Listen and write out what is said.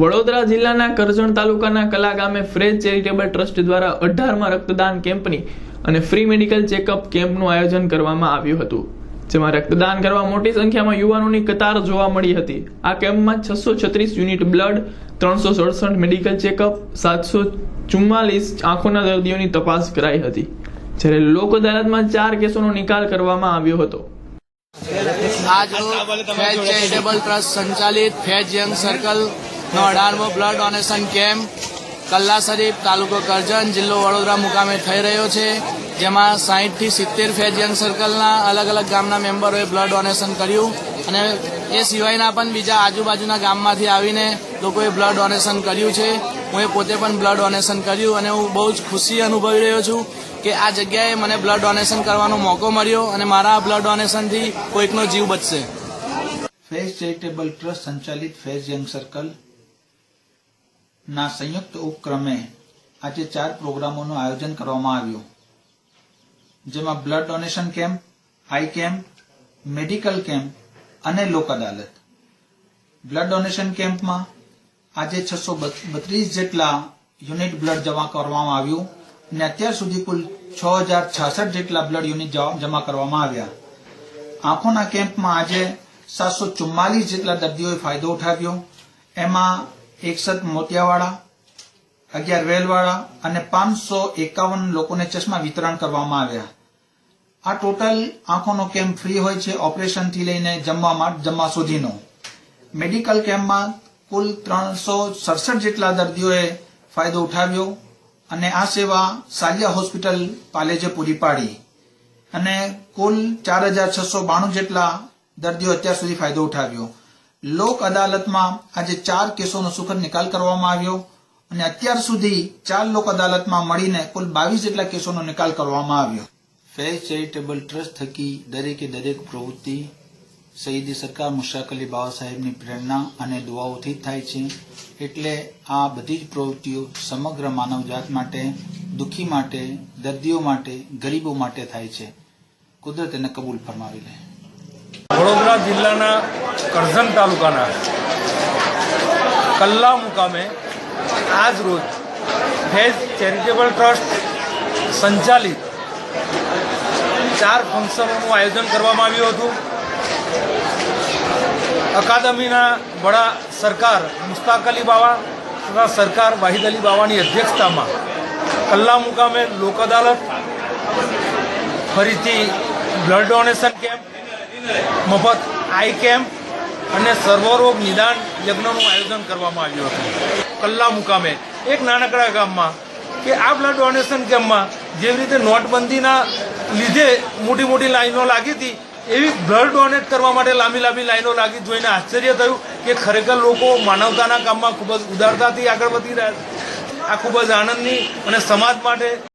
વડોદરા જિલ્લાના કરજણ તાલુકાના કલા ગામે ફ્રેજ ચેરિટેબલ ટ્રસ્ટ દ્વારા અઢારમાં રક્તદાન કેમ્પની અને ફ્રી મેડિકલ ચેકઅપ કેમ્પનું આયોજન કરવામાં આવ્યું હતું, જેમાં રક્તદાન કરવા મોટી સંખ્યામાં યુવાનોની કતાર જોવા મળી હતી. આ કેમ્પમાં છસો છત્રીસ યુનિટ બ્લડ, ત્રણસો સડસઠ મેડિકલ ચેકઅપ, સાતસો ચુમ્માલીસ આંખોના દર્દીઓની તપાસ કરાઈ હતી, જ્યારે લોક અદાલતમાં ચાર કેસોનો નિકાલ કરવામાં આવ્યો હતો. આજ ફેજ ચેરિટેબલ ટ્રસ્ટ સંચાલિત ફેજ યંગ સર્કલ નો અઢારમો blood donation camp Kalla Sharif તાલુકો કરજણ જિલ્લો વડોદરા મુકામે થઈ રહ્યો છે, જેમાં સાહીઠથી સિત્તેર ફેજ યંગ સર્કલના અલગ અલગ ગામના મેમ્બરોએ બ્લડ ડોનેશન કર્યું અને એ સિવાયના પણ બીજા આજુબાજુના ગામમાંથી આવીને લોકોએ બ્લડ ડોનેશન કર્યું છે. હું એ પોતે પણ બ્લડ ડોનેશન કર્યું અને હું બહુ જ ખુશી અનુભવી રહ્યો છું કે આ જગ્યાએ મને બ્લડ ડોનેશન કરવાનો મોકો મળ્યો અને મારા બ્લડ ડોનેશનથી કોઈકનો જીવ બચશે. ફેઝ ચેરિટેબલ ટ્રસ્ટ સંચાલિત ફેઝ યંગ સર્કલ ના સંયુક્ત ઉપક્રમે આજે ચાર પ્રોગ્રામોનું આયોજન કરવામાં આવ્યું. જેમાં blood donation camp, eye camp, medical camp અને લોક અદાલત બ્લડ ડોનેશન કેમ્પમાં આજે છસો બત્રીસ જેટલા યુનિટ બ્લડ જમા કરવામાં આવ્યું અને અત્યાર સુધી કુલ છ હજાર છાસઠ જેટલા બ્લડ યુનિટ જમા કરવામાં આવ્યા. આંખોના કેમ્પમાં આજે સાતસો ચુમ્માલીસ જેટલા દર્દીઓએ ફાયદો ઉઠાવ્યો. એમાં એકસઠ મોતિયાવાળા, અગિયાર વેલવાળા અને પાંચસો એકાવન લોકોને ચશ્મા વિતરણ કરવામાં આવ્યા. આ ટોટલ આંખોનો કેમ્પ ફ્રી હોય છે ઓપરેશનથી લઈને જમવા માટે જમવા સુધીનો. મેડિકલ કેમ્પમાં કુલ ત્રણસો સડસઠ જેટલા દર્દીઓએ ફાયદો ઉઠાવ્યો અને આ સેવા સાલિયા હોસ્પિટલ પાલેજે પૂરી પાડી. અને કુલ ચાર હજાર છસો બાણું જેટલા દર્દીઓ અત્યાર સુધી ફાયદો ઉઠાવ્યો. લોક અદાલતમાં આજે ચાર કેસોનો સુખદ નિકાલ કરવામાં આવ્યો અને અત્યાર સુધી ચાર લોક અદાલતમાં મળીને કુલ બાવીસ જેટલા કેસોનો નિકાલ કરવામાં આવ્યો. ફેઝ ચેરિટેબલ ટ્રસ્ટ થકી દરેકે દરેક પ્રવૃત્તિ શહીદી સરકાર મુશાક અલી બાબા સાહેબની પ્રેરણા અને દુઆઓથી જ થાય છે. એટલે આ બધી જ પ્રવૃત્તિઓ સમગ્ર માનવજાત માટે દુઃખી માટે દર્દીઓ માટે ગરીબો માટે થાય છે. કુદરત એને કબૂલ ફરમાવી લે. વડોદરા જિલ્લાના કરજણ તાલુકાના કલ્લા મુકામે આજ રોજ ફેઝ ચેરિટેબલ ટ્રસ્ટ સંચાલિત ચાર ફંક્શનોનું આયોજન કરવામાં આવ્યું હતું. અકાદમીના વડા સરકાર મુસ્તાક અલી બાવા તથા સરકાર વાહિદ અલી બાવાની અધ્યક્ષતામાં કલ્લા મુકામે લોક અદાલત, ફરીથી બ્લડ ડોનેશન કેમ્પ, મફત આઈ કેમ્પ અને સર્વરોગ નિદાન યજ્ઞનું આયોજન કરવામાં આવ્યું હતું. કલ્લા મુકામે, એક નાનકડા ગામમાં, કે આ બ્લડ ડોનેશન કેમ્પમાં જેવી રીતે નોટબંધીના લીધે મોટી મોટી લાઈનો લાગી હતી, એવી બ્લડ ડોનેટ કરવા માટે લાંબી લાંબી લાઈનો લાગી જોઈને આશ્ચર્ય થયું કે ખરેખર લોકો માનવતાના કામમાં ખૂબ જ ઉદારતાથી આગળ વધી રહ્યા આ ખૂબ જ આનંદની અને સમાજ માટે